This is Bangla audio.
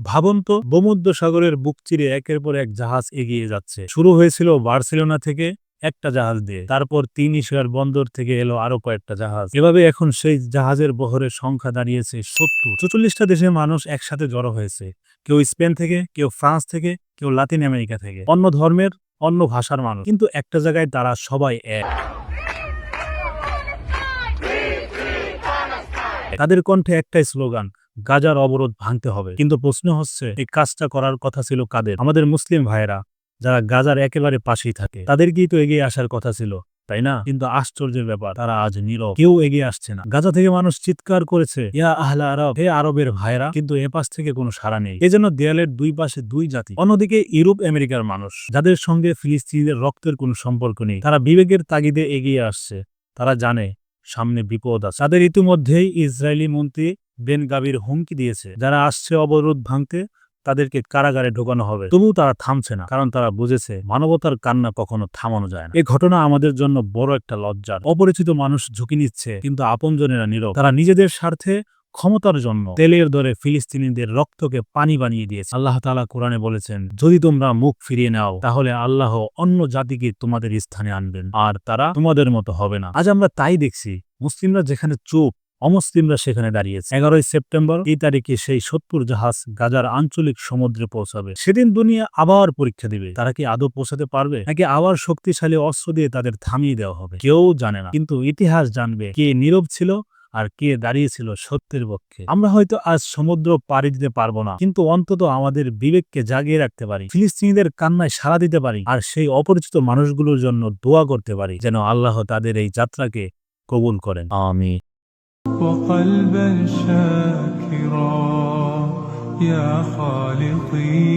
ভাবুন তো ভূমধ্য সাগরের বুক চিরে একের পর এক জাহাজ এগিয়ে যাচ্ছে। শুরু হয়েছিল বার্সেলোনা থেকে একটা জাহাজ দিয়ে, তারপর তিন ইশার বন্দর থেকে এলো আরও কয়েকটা জাহাজ। এভাবে এখন সেই জাহাজের বহরের সংখ্যা দাঁড়িয়েছে সত্তর। চুচল্লিশটা দেশের মানুষ একসাথে জড়ো হয়েছে, কেউ স্পেন থেকে, কেউ ফ্রান্স থেকে, কেউ লাতিন আমেরিকা থেকে। অন্য ধর্মের, অন্য ভাষার মানুষ। কিন্তু একটা জায়গায় তারা সবাই এক। তাদের কণ্ঠে একটাই স্লোগান গাজার অবরোধ ভাঙতে হবে। কিন্তু প্রশ্ন হচ্ছে, এই কাজটা করার কথা ছিল কাদের? আমাদের মুসলিম ভাইয়েরা, যারা গাজার একেবারে পাশেই থাকে, তাদেরকেই তো এগিয়ে আসার কথা ছিল, তাই না? কিন্তু আশ্চর্যের ব্যাপার, তারা আজ নীরব। কেউ এগিয়ে আসছে না। গাজা থেকে মানুষ চিৎকার করেছে, ইয়া আহলা আরব, হে আরবের ভাইরা কিন্তু এ পাশ থেকে কোনো সাড়া নেই। এজন্য দেয়ালের দুই পাশে দুই জাতি, অন্যদিকে ইউরোপ আমেরিকার মানুষ, যাদের সঙ্গে ফিলিস্তিনিদের রক্তের কোনো সম্পর্ক নেই। তারা বিবেকের তাগিদে এগিয়ে আসছে। তারা জানে, সামনে বিপদ আছে। তাদের ইতিমধ্যেই ইসরায়েলি মন্ত্রী বেন গাবির হুমকি দিয়েছে। যারা আসছে অবরোধ ভাঙতে, তাদেরকে কারাগারে ঢোকানো হবে। তবুও তারা থামছে না, কারণ তারা বুঝেছে মানবতার কান্না কখনো থামানো যায় না। এই ঘটনা আমাদের জন্য বড় একটা লজ্জার অপরিচিত মানুষ ঝুঁকি নিচ্ছে, কিন্তু আপনজনেরা নীরব। তারা নিজেদের স্বার্থে, ক্ষমতার জন্য তেলের দরে ফিলিস্তিনিদের রক্তকে পানি বানিয়ে দিয়েছে। আল্লাহ তাআলা কোরআনে বলেছেন, যদি তোমরা মুখ ফিরিয়ে নাও, তাহলে আল্লাহ অন্য জাতিকে তোমাদের স্থানে আনবেন, আর তারা তোমাদের মতো হবে না। আজ আমরা তাই দেখছি, মুসলিমরা যেখানে চুপ অমুসলিমরা সেখানে দাঁড়িয়েছে। এগারোই সেপ্টেম্বর এই তারিখে সেই সত্তর জাহাজ গাজার আঞ্চলিক সমুদ্রে পৌঁছাবে। সেদিন দুনিয়া আবার পরীক্ষা দিবে। তারা কি আদৌ পৌঁছাতে পারবে? নাকি আবার শক্তিশালী অস্ত্র দিয়ে তাদের থামিয়ে দেওয়া হবে? কেউ জানে না। কিন্তু ইতিহাস জানবে কে নীরব ছিল আর কে দাঁড়িয়েছিল সত্যের পক্ষে। আমরা হয়তো আজ সমুদ্র পাড়ি দিতে পারব না। কিন্তু অন্তত আমাদের বিবেককে জাগিয়ে রাখতে পারি। ফিলিস্তিনিদের কান্নায় সাড়া দিতে পারি। আর সেই অপরিচিত মানুষগুলোর জন্য দোয়া করতে পারি, যেন আল্লাহ তাদের এই যাত্রাকে কবুল করেন। আমি وقلبا شاكرا يا خالقي.